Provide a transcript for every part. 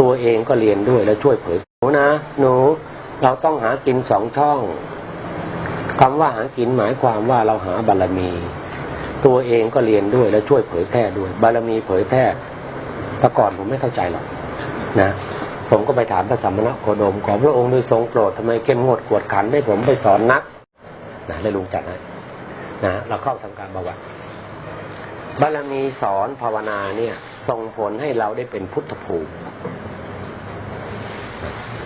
ตัวเองก็เรียนด้วยแล้วช่วยเผยหนูนะหนูเราต้องหากินสองช่องคำว่าหากินหมายความว่าเราหาบารมี ตัวเองก็เรียนด้วยแล้วช่วยเผยแพร่ด้วย บารมีเผยแพร่แต่ก่อนผมไม่เข้าใจหรอกนะผมก็ไปถามพระสัมมาโคดมขอพระองค์ด้วยทรงโปรดทำไมเข้มงวดกวดขันให้ผมไปสอนนักนะเลยลุงจัดให้นะเราเข้าทำการประวัติบารมีสอนภาวนาเนี่ยส่งผลให้เราได้เป็นพุทธภูมิ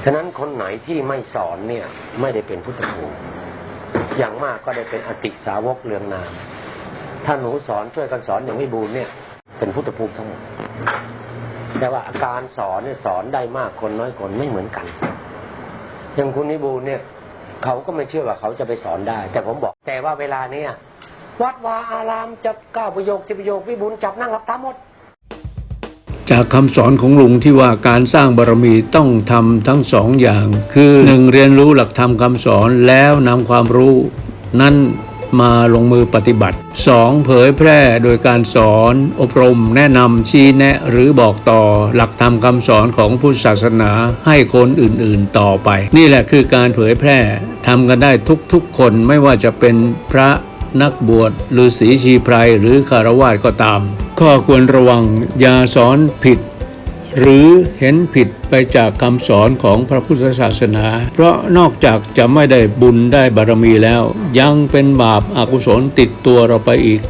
ฉะนั้นคนไหนที่ไม่สอนเนี่ย ไม่ได้เป็นพุทธภูมิอย่างมากก็ได้เป็นอติสาวกเรืองนาม ถ้าหนูสอนช่วยกันสอนอย่างวิบูลเนี่ย เป็นพุทธภูมิทั้งหมด แต่ว่าการสอนเนี่ยสอนได้มากคนน้อยคนไม่เหมือนกัน อย่างคุณวิบูลเนี่ย เขาก็ไม่เชื่อว่าเขาจะไปสอนได้ แต่ผมบอกแต่ว่าเวลาเนี้ยวัดวาอารามจับก้าวประโยคสิบประโยควิบูลจับนั่งรับตาหมด จากคำสอนของลุงที่ว่าการสร้างบารมีต้องทำทั้งสองอย่าง คือหนึ่งเรียนรู้หลักธรรมคำสอนแล้วนำความรู้ นั้นมาลงมือปฏิบัติ 2. เผยแพร่โดยการสอน อบรม แนะนำชี้แนะหรือบอกต่อหลักธรรมคำสอนของพุทธศาสนาให้คนอื่นๆต่อไป นี่แหละคือการเผยแพร่ทำกันได้ทุกๆคนไม่ว่าจะเป็นพระนักบวชฤาษีชีไพรหรือคารวาสก็ตาม ข้อควรระวังอย่าสอนผิด หรือเห็นผิดไปจากคำสอนของพระพุทธศาสนา เพราะนอกจากจะไม่ได้บุญได้บารมีแล้ว ยังเป็นบาปอากุศลติดตัวเราไปอีก